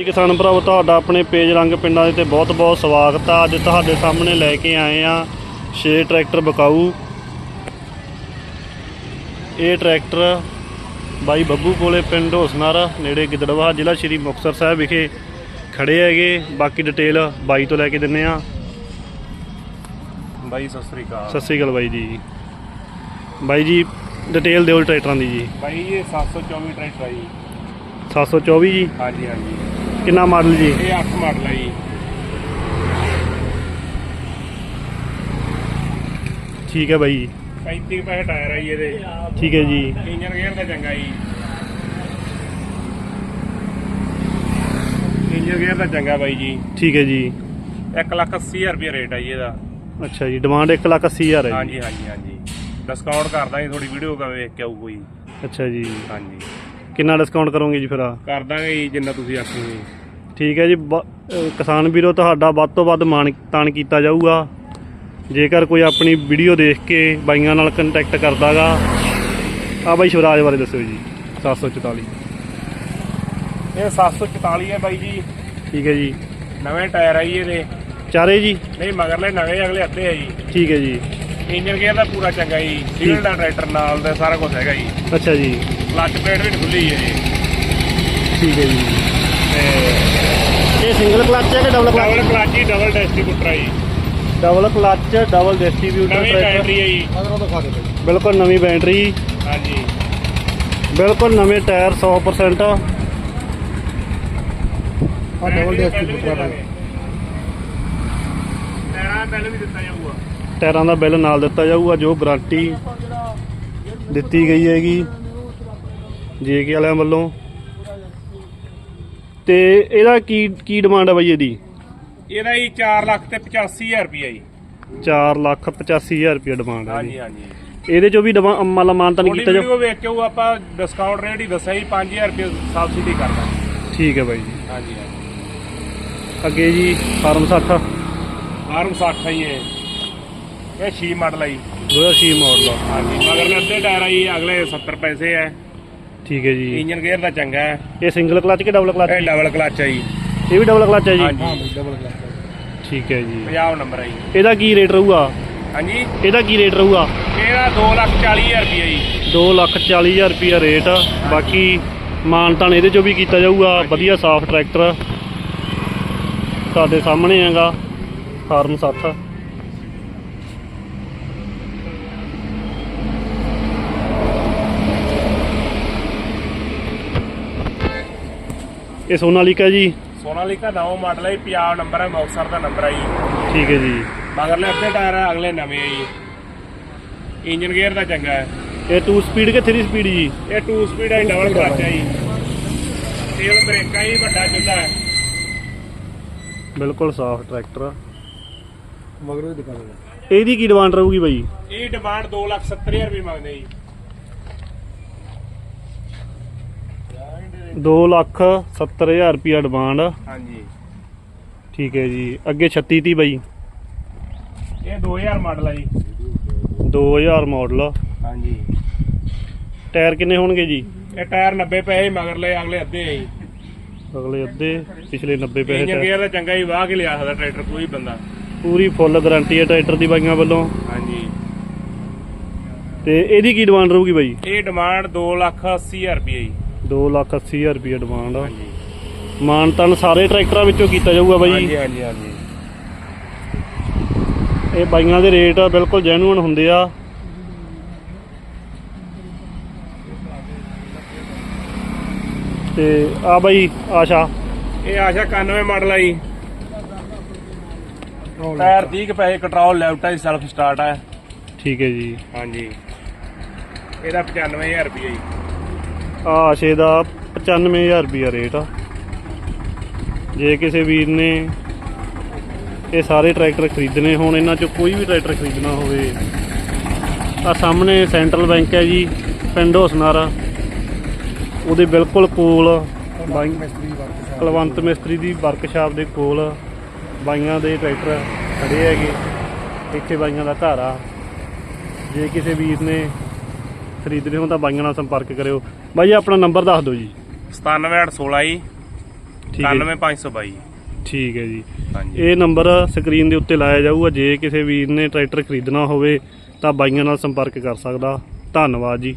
ਜੀ ਕਿਸਾਨ ਭਰਾਵੋ ਤੁਹਾਡਾ ਆਪਣੇ ਪੇਜ ਰੰਗ ਪਿੰਡਾਂ ਦੇ ਤੇ ਬਹੁਤ ਬਹੁਤ ਸਵਾਗਤ ਆ। ਅੱਜ ਤੁਹਾਡੇ ਸਾਹਮਣੇ ਲੈ ਕੇ ਆਏ ਆ 6 ਟਰੈਕਟਰ ਬਕਾਊ। ਇਹ ਟਰੈਕਟਰ ਬਾਈ ਬੱਬੂ ਕੋਲੇ ਪਿੰਡ ਹੋਸਨਰ ਨੇੜੇ ਗਿੱਦੜਵਾ ਜ਼ਿਲ੍ਹਾ ਸ਼੍ਰੀ ਮੁਕਤਸਰ ਸਾਹਿਬ ਵਿਖੇ ਖੜੇ ਹੈਗੇ। ਬਾਕੀ ਡਿਟੇਲ ਬਾਈ ਤੋਂ ਲੈ ਕੇ ਦਿੰਨੇ ਆ। ਬਾਈ ਸਤਿ ਸ੍ਰੀ ਅਕਾਲ। ਸਤਿ ਸ੍ਰੀ ਅਕਾਲ ਬਾਈ ਜੀ। ਬਾਈ ਜੀ ਡਿਟੇਲ ਦਿਓ ਟਰੈਕਟਰਾਂ ਦੀ ਜੀ। ਬਾਈ ਇਹ 724 ਟਰੈਕਟਰ ਆ ਜੀ। 724 ਜੀ। ਹਾਂਜੀ ਹਾਂਜੀ। ਕਿੰਨਾ ਮਾਡਲ ਜੀ? ਇਹ 8 ਮਾਡਲ ਆ ਜੀ। ਠੀਕ ਹੈ ਬਾਈ ਜੀ। 35 ਪੈਸੇ ਟਾਇਰ ਆ ਜੀ ਇਹਦੇ। ਠੀਕ ਹੈ ਜੀ। ਇੰਜਨ ਗੇਅਰ ਦਾ ਚੰਗਾ ਜੀ। ਇੰਜਨ ਗੇਅਰ ਦਾ ਚੰਗਾ ਬਾਈ ਜੀ। ਠੀਕ ਹੈ ਜੀ। 1 ਲੱਖ 80 ਹਜ਼ਾਰ ਰੁਪਏ ਰੇਟ ਆ ਜੀ ਇਹਦਾ। ਅੱਛਾ ਜੀ ਡਿਮਾਂਡ 1,80,000 ਹੈ ਜੀ। ਹਾਂਜੀ ਹਾਂਜੀ ਹਾਂਜੀ। ਡਿਸਕਾਊਂਟ ਕਰ ਦਾਂਗੇ ਥੋੜੀ ਵੀਡੀਓ ਕਾ ਵੇਖ ਕੇ ਆਊ ਕੋਈ। ਅੱਛਾ ਜੀ। ਹਾਂਜੀ। ਕਿੰਨਾ ਡਿਸਕਾਊਂਟ ਕਰੋਗੇ ਜੀ ਫਿਰ ਆ? ਕਰ ਦਾਂਗੇ ਜੀ ਜਿੰਨਾ ਤੁਸੀਂ ਆਖੋਗੇ ਠੀਕ ਹੈ ਜੀ ਬ- ਕਿਸਾਨ ਵੀਰੋ ਤੁਹਾਡਾ ਵੱਧ ਤੋਂ ਵੱਧ ਮਾਣ ਤਾਣ ਕੀਤਾ ਜਾਊਗਾ। ਜੇਕਰ ਕੋਈ ਆਪਣੀ ਵੀਡੀਓ ਦੇਖ ਕੇ ਬਾਈਆਂ ਨਾਲ ਕੰਟੈਕਟ ਕਰਦਾਗਾ ਆ ਬਾਈ ਸ਼ਿਵਰਾਜ ਬਾਰੇ ਦੱਸਿਓ ਜੀ। 744 ਇਹ 744 ਹੈ ਬਾਈ ਜੀ। ਠੀਕ ਹੈ ਜੀ। ਨਵੇਂ ਟਾਇਰ ਆ ਜੀ ਇਹਦੇ। ਚਾਰੇ ਜੀ? ਨਹੀਂ ਮਗਰਲੇ ਨਵੇਂ ਅਗਲੇ ਅੱਧੇ ਆ ਜੀ। ਠੀਕ ਹੈ ਜੀ। ਇੰਜਨ ਗੇਅਰ ਦਾ ਪੂਰਾ ਚੰਗਾ ਜੀ। ਸੀਲ ਦਾ ਟਰੈਕਟਰ ਨਾਲ ਦਾ ਸਾਰਾ ਕੁਝ ਹੈਗਾ ਜੀ। ਅੱਛਾ ਜੀ। ਕਲੱਚ ਪਲੇਟ ਵੀ ਖੁੱਲੀ ਹੈ ਜੀ ਠੀਕ ਹੈ ਜੀ। ਤੇ ਇਹ ਸਿੰਗਲ ਕਲੱਚ ਹੈ ਕਿ ਡਬਲ ਡਬਲ ਕਲੱਚ ਕਲੱਚ ਹੀ ਡਬਲ ਡਿਸਟ੍ਰੀਬਿਊਟਰ ਜੀ। ਡਬਲ ਕਲੱਚ ਡਬਲ ਡਿਸਟ੍ਰੀਬਿਊਟਰ ਨਵੀਂ ਟਰੈਕਟਰ ਬੈਟਰੀ ਹੈ ਜੀ। ਬਿਲਕੁਲ ਨਵੀਂ ਬੈਟਰੀ ਹਾਂਜੀ। ਬਿਲਕੁਲ ਨਵੇਂ ਟਾਇਰ 100% ਆ ਡਬਲ ਡਿਸਟ੍ਰੀਬਿਊਟਰ ਆ। ਟਾਇਰਾਂ ਬਿੱਲ ਵੀ ਦਿੱਤਾ ਜਾਊਗਾ। ਟਾਇਰਾਂ ਦਾ ਬਿੱਲ ਨਾਲ ਦਿੱਤਾ ਜਾਊਗਾ ਜੋ ਗਾਰੰਟੀ ਦਿੱਤੀ ਗਈ ਹੈਗੀ। ਜੇਕੇ ਵਾਲਿਆਂ ਵੱਲੋਂ। ਤੇ ਇਹਦਾ ਕੀ ਕੀ ਡਿਮਾਂਡ ਹੈ ਬਾਈ ਇਹਦੀ? ਇਹਦਾ ਜੀ 4 ਲੱਖ ਤੇ 85000 ਰੁਪਏ ਜੀ। 4 ਲੱਖ 85000 ਰੁਪਏ ਡਿਮਾਂਡ ਹੈ ਹਾਂਜੀ ਹਾਂਜੀ। ਇਹਦੇ ਚੋਂ ਵੀ ਮਤਲਬ ਮਾਨਤਨ ਥੋੜੀ ਕੀਤਾ ਜਾ ਵੀਡੀਓ ਵੇਖ ਕੇ ਉਹ ਆਪਾਂ ਡਿਸਕਾਊਂਟ ਰੇਟ ਹੀ ਦੱਸਿਆ ਜੀ 5000 ਰੁਪਏ ਸਬਸਿਡੀ ਕਰਦਾ। ਠੀਕ ਹੈ ਬਾਈ ਜੀ। ਹਾਂਜੀ ਹਾਂਜੀ। ਅੱਗੇ ਜੀ ਫਾਰਮ 60 ਆਰਮ 60 ਹੈ ਜੀ ਇਹ। ਇਹ 6 ਮਾਡਲ ਹੈ ਜੀ। 2006 ਮਾਡਲ ਆ। ਹਾਂਜੀ ਮਗਰ ਅੱਧੇ ਟਾਇਰ ਆ ਜੀ ਅਗਲੇ 70 ਪੈਸੇ ਹੈ ਠੀਕ ਹੈ ਜੀ। ਇੰਜਨ ਗੇਅਰ ਦਾ ਚੰਗਾ ਹੈ। ਇਹ ਸਿੰਗਲ ਕਲੱਚ ਕਿ ਡਬਲ ਕਲੱਚ ਇਹ ਡਬਲ ਕਲਚ ਹੈ ਜੀ। ਇਹ ਵੀ ਡਬਲ ਕਲੱਚ ਹੈ ਜੀ? ਹਾਂਜੀ। ਡਬਲ ਕਲਚ ਠੀਕ ਹੈ ਜੀ। 50 ਨੰਬਰ ਹੈ ਜੀ। ਇਹਦਾ ਕੀ ਰੇਟ ਰਹੂਗਾ? ਹਾਂਜੀ। ਇਹਦਾ ਕੀ ਰੇਟ ਰਹੂਗਾ? ਇਹਦਾ 2 ਲੱਖ 40000 ਰੁਪਏ ਜੀ। 2 ਲੱਖ 40 ਹਜ਼ਾਰ ਰੁਪਿਆ ਰੇਟ ਆ ਬਾਕੀ ਮਾਨਤਾਨ ਇਹਦੇ ਚੋਂ ਵੀ ਕੀਤਾ ਜਾਊਗਾ। ਵਧੀਆ ਸਾਫ਼ ਟਰੈਕਟਰ ਤੁਹਾਡੇ ਸਾਹਮਣੇ ਹੈਗਾ। ਫਾਰਮ 60 ਇਹ ਸੋਨਾਲੀਕਾ ਜੀ? ਸੋਨਾਲੀਕਾ ਨਵਾਂ ਮਾਡਲ ਹੈ 50 ਨੰਬਰ ਹੈ ਮੌਕਸਰ ਦਾ ਨੰਬਰ ਹੈ ਜੀ। ਠੀਕ ਹੈ ਜੀ। ਮਗਰਲੇ ਅੱਧੇ ਟਾਇਰ ਆ ਅਗਲੇ ਨਵੇਂ ਆ ਜੀ। ਇੰਜਨ ਗੇਅਰ ਦਾ ਚੰਗਾ ਹੈ। ਇਹ 2 ਸਪੀਡ ਕਿ 3 ਸਪੀਡ ਜੀ? ਇਹ 2 ਸਪੀਡ ਹੈ ਡਬਲ ਕਲਚ ਹੈ ਜੀ। ਤੇਲ ਬ੍ਰੇਕਾਂ ਹੀ ਵੱਡਾ ਚੁੱਲ੍ਹਾ ਹੈ। ਬਿਲਕੁਲ ਸਾਫ਼ ਟਰੈਕਟਰ ਆ। ਮਗਰੋਂ ਦਿਖਾ ਦੇ ਇਹਦੀ ਕੀ ਡਿਮਾਂਡ ਰਹੂਗੀ ਬਾਈ? ਇਹ ਡਿਮਾਂਡ 2 ਲੱਖ 70 ਹਜ਼ਾਰ ਰੁਪਏ ਮੰਗਦੇ ਜੀ। 2 ਲੱਖ 70 ਹਜ਼ਾਰ ਰੁਪਿਆ ਡਿਮਾਂਡ ਹਾਂਜੀ। ਠੀਕ ਹੈ ਜੀ। ਅੱਗੇ 36 ਤੀ ਬਾਈ। ਇਹ 2000 ਮਾਡਲ ਹੈ ਜੀ। 2000 ਮਾਡਲ ਹਾਂਜੀ। ਟਾਇਰ ਕਿੰਨੇ ਹੋਣਗੇ ਜੀ? ਇਹ ਟਾਇਰ 90 ਪੈਸੇ ਮਗਰਲੇ ਅਗਲੇ ਅੱਧੇ ਹੈ ਜੀ। ਅਗਲੇ ਅੱਧੇ ਪਿਛਲੇ 90 ਪੈਸੇ ਇੰਜਨ ਗੇਅਰ ਦਾ ਚੰਗਾ ਹੀ ਵਾਹ ਕੇ ਲਿਆ ਸਕਦਾ ਟਰੈਕਟਰ ਕੋਈ ਬੰਦਾ। ਪੂਰੀ ਫੁੱਲ ਗਾਰੰਟੀ ਹੈ ਟਰੈਕਟਰ ਦੀ ਬਾਈਆਂ ਵੱਲੋਂ। ਹਾਂਜੀ। ਤੇ ਇਹਦੀ ਕੀ ਡਿਮਾਂਡ ਰਹੂਗੀ ਬਾਈ? ਇਹ ਡਿਮਾਂਡ 2 ਲੱਖ 80 ਹਜ਼ਾਰ ਰੁਪਏ ਜੀ। 2 ਲੱਖ 80 ਹਜ਼ਾਰ ਰੁਪਿਆ ਡਿਮਾਂਡ ਹਾਂਜੀ। ਮਾਨਤਨ ਸਾਰੇ ਟਰੈਕਟਰਾਂ ਵਿੱਚੋਂ ਕੀਤਾ ਜਾਊਗਾ ਬਾਈ। ਹਾਂਜੀ ਹਾਂਜੀ ਹਾਂਜੀ। ਇਹ ਬਾਈਆਂ ਦੇ ਰੇਟ ਬਿਲਕੁਲ ਜੈਨੂਇਨ ਹੁੰਦੇ ਆ। ਤੇ ਆ ਬਾਈ ਆਸ਼ਾ। ਇਹ ਆਸ਼ਾ 91 ਮਾਡਲ ਹੈ ਜੀ। ਟਾਇਰ 30 ਕੁ ਪੈਸੇ ਕੰਟਰੋਲ ਲੈਫਟ ਹੈ ਸੈਲਫ ਸਟਾਰਟ ਹੈ ਠੀਕ ਹੈ ਜੀ। ਹਾਂਜੀ। ਇਹਦਾ 95000 ਰੁਪਏ ਜੀ। ਆ ਆਸ਼ੇ ਦਾ 95000 ਰੁਪਿਆ ਰੇਟ ਆ। ਜੇ ਕਿਸੇ ਵੀਰ ਨੇ ਇਹ ਸਾਰੇ ਟਰੈਕਟਰ ਖਰੀਦਣੇ, ਹੋਣ ਇਹਨਾਂ ਚੋਂ ਕੋਈ ਵੀ ਟਰੈਕਟਰ ਖਰੀਦਣਾ ਹੋਵੇ ਆ ਸਾਹਮਣੇ ਸੈਂਟਰਲ ਬੈਂਕ ਹੈ ਜੀ, ਪਿੰਡ ਹੋਸਨਾਰਾ। ਉਹਦੇ ਬਿਲਕੁਲ ਕੋਲ ਬਾਈ ਕੁਲਵੰਤ ਮਿਸਤਰੀ ਦੀ ਵਰਕਸ਼ਾਪ ਦੇ ਕੋਲ ਬਾਈਆਂ ਦੇ ਟਰੈਕਟਰ ਖੜੇ ਹੈਗੇ। ਇੱਥੇ ਬਾਈਆਂ ਦਾ ਘਰ ਆ। ਜੇ ਕਿਸੇ ਵੀਰ ਨੇ ਖਰੀਦਣੇ ਹੋ ਤਾਂ ਬਾਈਆਂ ਨਾਲ ਸੰਪਰਕ ਕਰਿਓ। ਬਾਈ ਆਪਣਾ ਨੰਬਰ ਦੱਸ ਦਿਓ ਜੀ। 97816 ਜੀ ਠੀਕ ਹੈ। ਜੀ। 91522 ਠੀਕ ਹੈ ਜੀ। ਹਾਂਜੀ। ਇਹ ਨੰਬਰ ਸਕਰੀਨ ਦੇ ਉੱਤੇ ਲਾਇਆ ਜਾਊਗਾ। ਜੇ ਕਿਸੇ ਵੀਰ ਨੇ ਟਰੈਕਟਰ ਖਰੀਦਣਾ ਹੋਵੇ ਤਾਂ ਬਾਈਆਂ ਨਾਲ ਸੰਪਰਕ ਕਰ ਸਕਦਾ। ਧੰਨਵਾਦ ਜੀ।